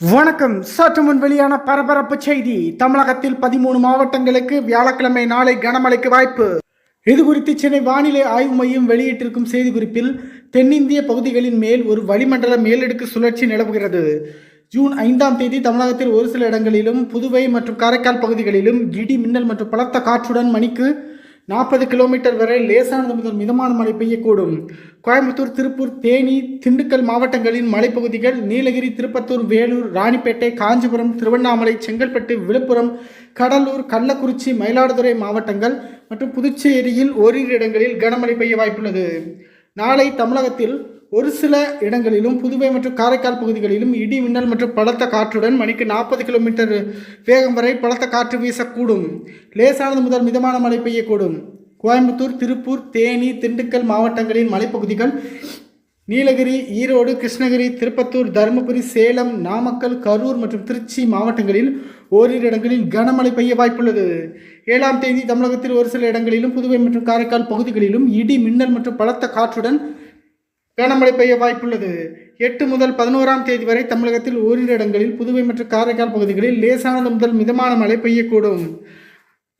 வணக்கம். சற்று முன் வெளியான பரபரப்பு செய்தி. தமிழகத்தில் பதிமூணு மாவட்டங்களுக்கு வியாழக்கிழமை நாளை கனமழைக்கு வாய்ப்பு. இது குறித்து சென்னை வானிலை ஆய்வு மையம் வெளியிட்டிருக்கும் செய்திக்குறிப்பில் தென்னிந்திய பகுதிகளின் மேல் ஒரு வளிமண்டல மேலடுக்கு சுழற்சி நிலவுகிறது. ஜூன் ஐந்தாம் தேதி தமிழகத்தில் ஒரு சில இடங்களிலும் புதுவை மற்றும் காரைக்கால் பகுதிகளிலும் இடி மின்னல் மற்றும் பலத்த காற்றுடன் மணிக்கு நாற்பது கிலோமீட்டர் வரை லேசானது முதல் மிதமான மழை பெய்யக்கூடும். கோயம்புத்தூர் திருப்பூர் தேனி திண்டுக்கல் மாவட்டங்களின் மலைப்பகுதிகள் நீலகிரி திருப்பத்தூர் வேலூர் ராணிப்பேட்டை காஞ்சிபுரம் திருவண்ணாமலை செங்கல்பட்டு விழுப்புரம் கடலூர் கள்ளக்குறிச்சி மயிலாடுதுறை மாவட்டங்கள் மற்றும் புதுச்சேரியில் ஓரிரு இடங்களில் கனமழை பெய்ய வாய்ப்புள்ளது. நாளை தமிழகத்தில் ஒரு சில இடங்களிலும் புதுவை மற்றும் காரைக்கால் பகுதிகளிலும் இடி மின்னல் மற்றும் பலத்த காற்றுடன் மணிக்கு நாற்பது கிலோமீட்டர் வேகம் வரை பலத்த காற்று வீசக்கூடும். லேசானது முதல் மிதமான மழை பெய்யக்கூடும். கோயம்புத்தூர் திருப்பூர் தேனி திண்டுக்கல் மாவட்டங்களின் மலைப்பகுதிகள் நீலகிரி ஈரோடு கிருஷ்ணகிரி திருப்பத்தூர் தருமபுரி சேலம் நாமக்கல் கரூர் மற்றும் திருச்சி மாவட்டங்களில் ஓரிரு இடங்களில் கனமழை பெய்ய வாய்ப்புள்ளது. ஏழாம் தேதி தமிழகத்தில் ஒரு சில இடங்களிலும் புதுவை மற்றும் காரைக்கால் பகுதிகளிலும் இடி மின்னல் மற்றும் பலத்த காற்றுடன் கனமழை பெய்ய வாய்ப்புள்ளது. எட்டு முதல் பதினோராம் தேதி வரை தமிழகத்தில் ஓரிரு இடங்களில் புதுவை மற்றும் காரைக்கால் பகுதிகளில் லேசானது முதல் மிதமான மழை பெய்யக்கூடும்.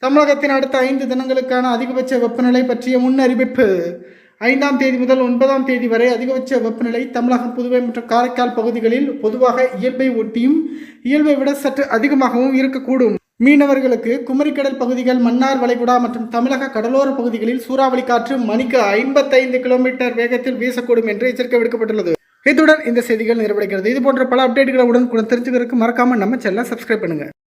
தமிழகத்தின் அடுத்த ஐந்து தினங்களுக்கான அதிகபட்ச வெப்பநிலை பற்றிய முன் அறிவிப்பு ஐந்தாம் தேதி முதல் ஒன்பதாம் தேதி வரை அதிகபட்ச வெப்பநிலை தமிழகம் புதுவை மற்றும் காரைக்கால் பகுதிகளில் பொதுவாக இயல்பை ஒட்டியும் இயல்பை விட சற்று அதிகமாகவும் இருக்கக்கூடும். மீனவர்களுக்கு குமரிக்கடல் பகுதிகள் மன்னார் வளைகுடா மற்றும் தமிழக கடலோர பகுதிகளில் சூறாவளி காற்று மணிக்கு ஐம்பத்தைந்து கிலோமீட்டர் வேகத்தில் வீசக்கூடும் என்று எச்சரிக்கை விடுக்கப்பட்டுள்ளது. இத்துடன் இந்த செய்திகள் நிறைவடைகிறது. இது போன்ற பல அப்டேட்டுகளை உடனுக்குடன் தெரிஞ்சுக்கிறதுக்கு மறக்காமல் நம்ம சேனலை சப்ஸ்கிரைப் பண்ணுங்க.